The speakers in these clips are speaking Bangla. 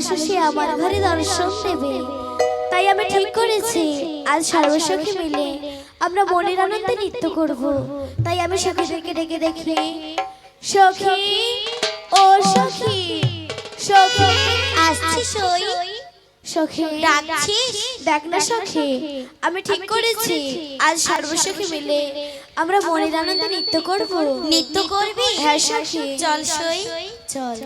এসে সে আমার ঘরে দর্শন দেবে। তাই আমি ঠিক করেছি। আজ সর্বসখী মিলে আমরা মনের আনন্দে নৃত্য করব। তাই আমি সখীদেরকে ডেকে দেখি। সখী ও সখী সখী আসছি সই সখী ডাকছিস? দেখ না সখী আমি ঠিক করেছি। আজ সর্বসখী মিলে আমরা মনের আনন্দে নৃত্য করব। নৃত্য করবি? হ্যাঁ সখী চল সই। চল।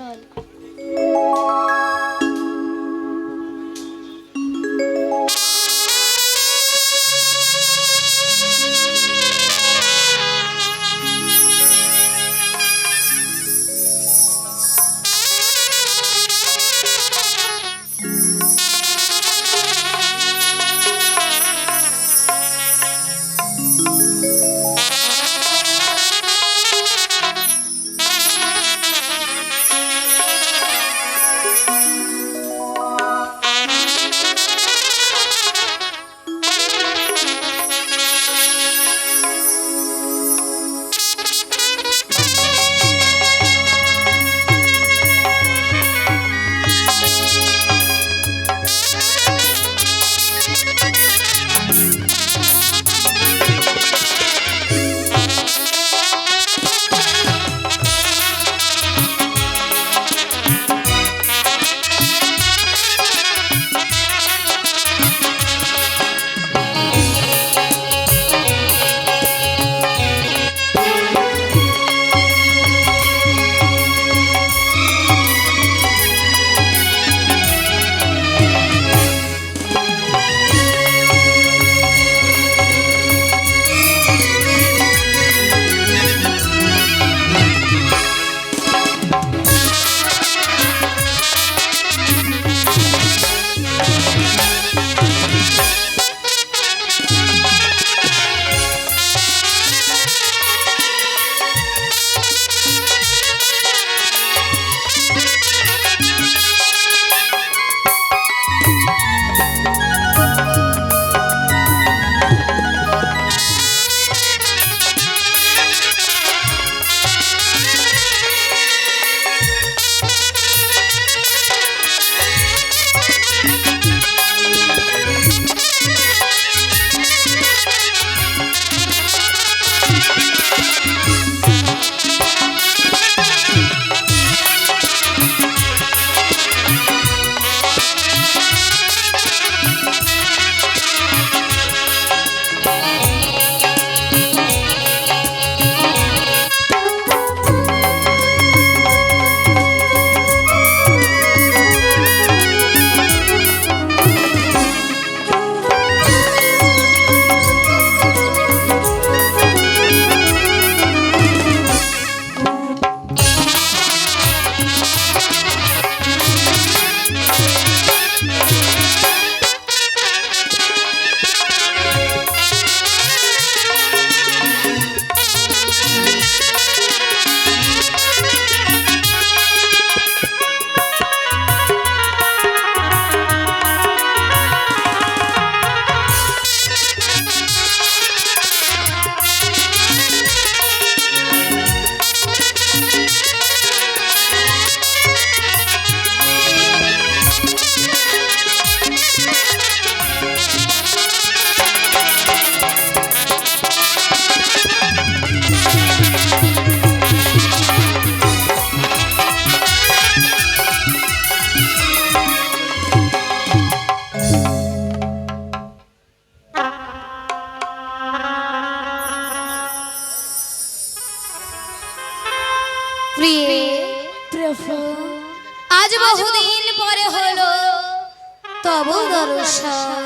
তব দর্শন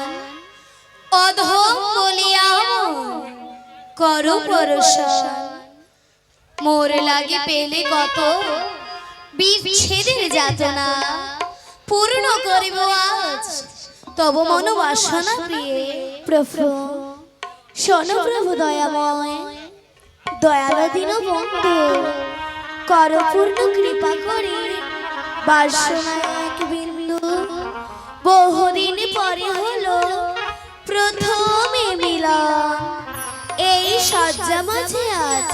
অধম বলিয়া করু পরশন। মোর লাগে পেলে কত বিচ্ছেদের যাতনা। পূর্ণ করিব আজ, তব মনোবাসনা প্রিয়ে প্রভু। শোনো প্রভু দয়াময় দয়াল দিন বন্ধু। কর পূর্ণ কৃপা করে বাসনায়ক বিন্দু বহুদিন পরে হলো প্রথমে মিলন। এই সজ্জা মাঝে আজ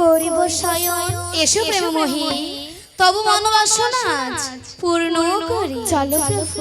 করিব শয়ন এসো প্রেমমোহী। তব মনোবাসনা আজ পূর্ণ করি। চলো প্রভু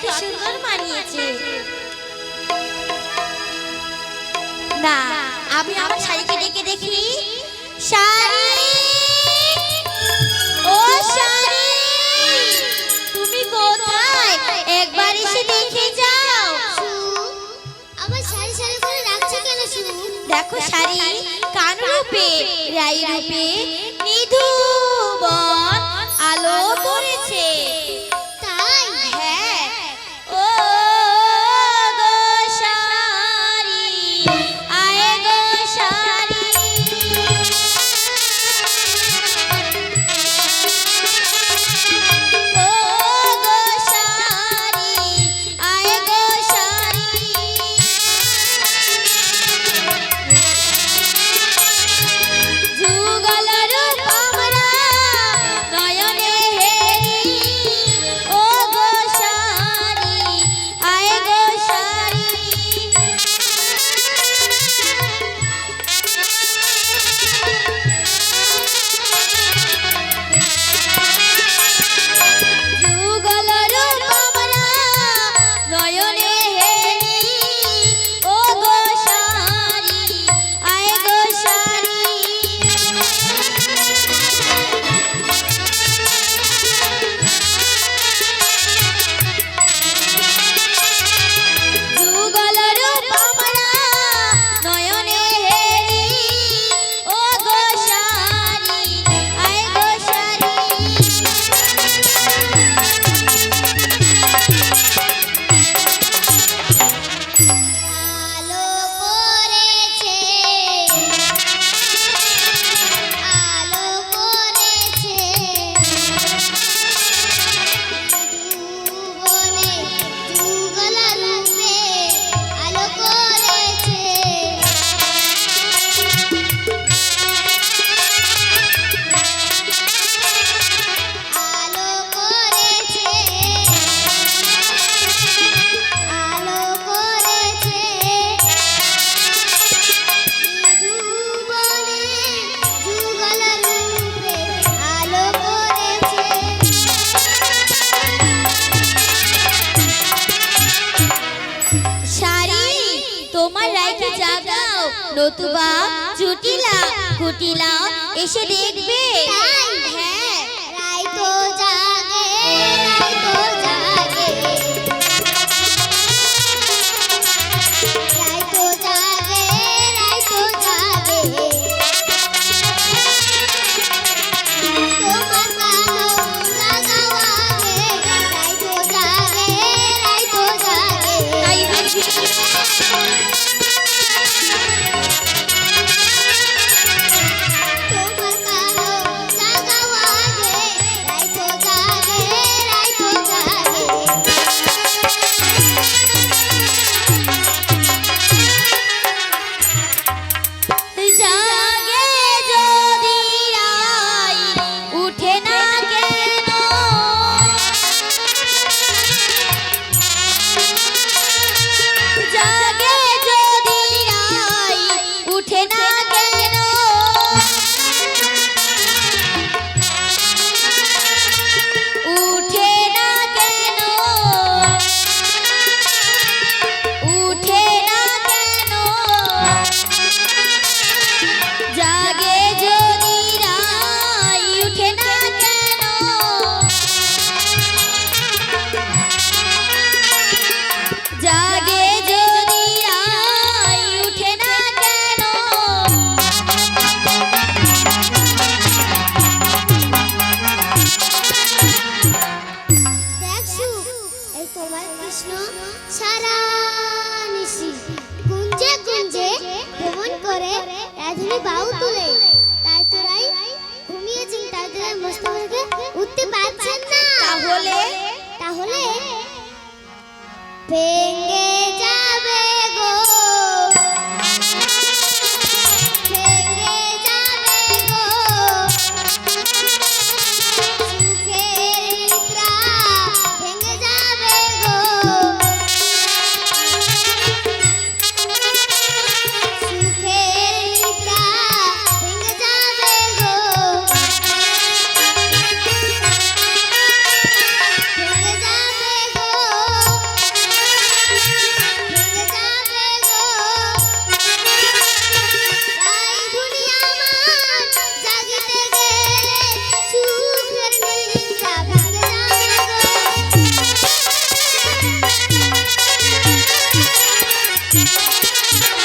কত সুন্দর মানিয়েছে। না আমি আমার শাড়িকে ডেকে দেখি। শাড়ি! ও শাড়ি! তুমি কোথায়? একবার এসে দেখে যাও। আমার শাড়ি শাড়ি করে রাখছো কেন দেখো শাড়ি কান রূপে রাই রূপে নিধু বন আলো করেছে। নতুবা জুটিলা কুটিলা এসে দেখবে। হ্যাঁ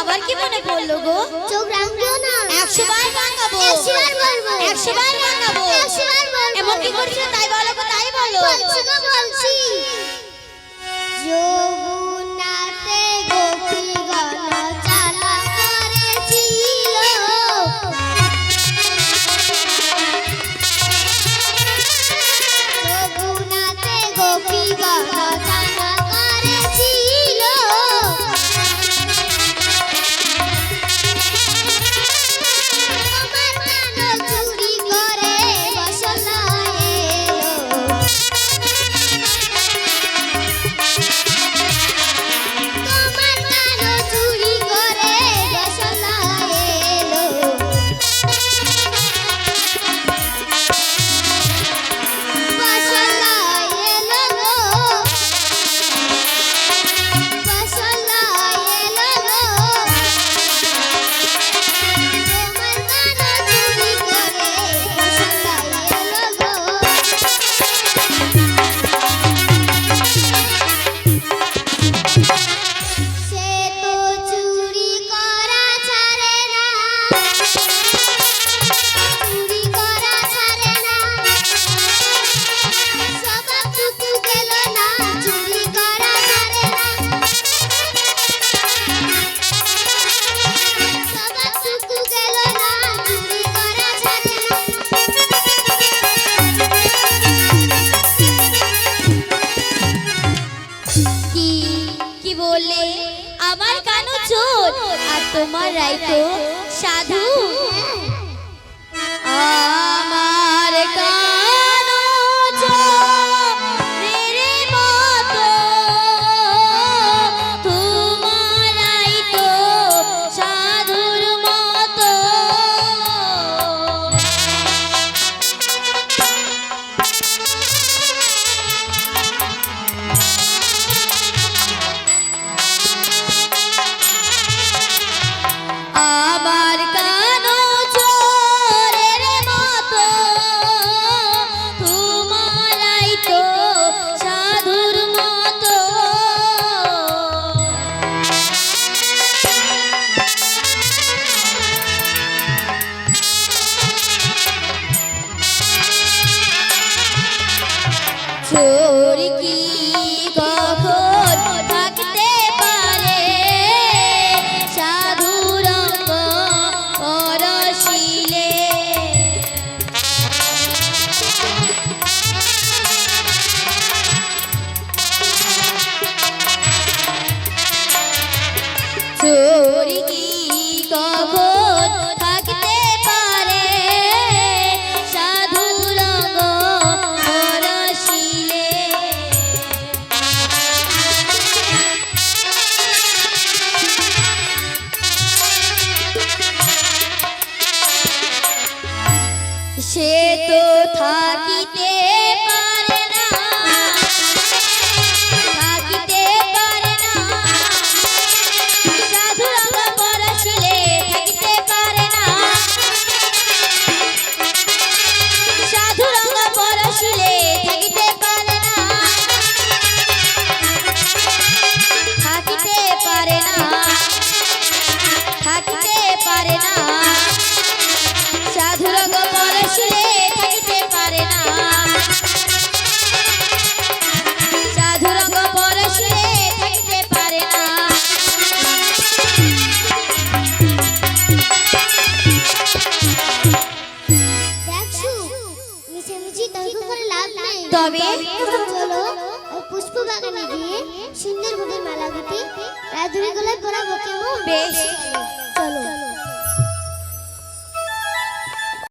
আবার কি মনে পড়ল গো? চোখ রাঙবো না। একশো বার রাঙাবো একশো বার বলব। একশো বার রাঙাবো একশো বার বলব। এমন কি করছ তাই বলো তাই বলো। বলছি গো বলছি। যোগ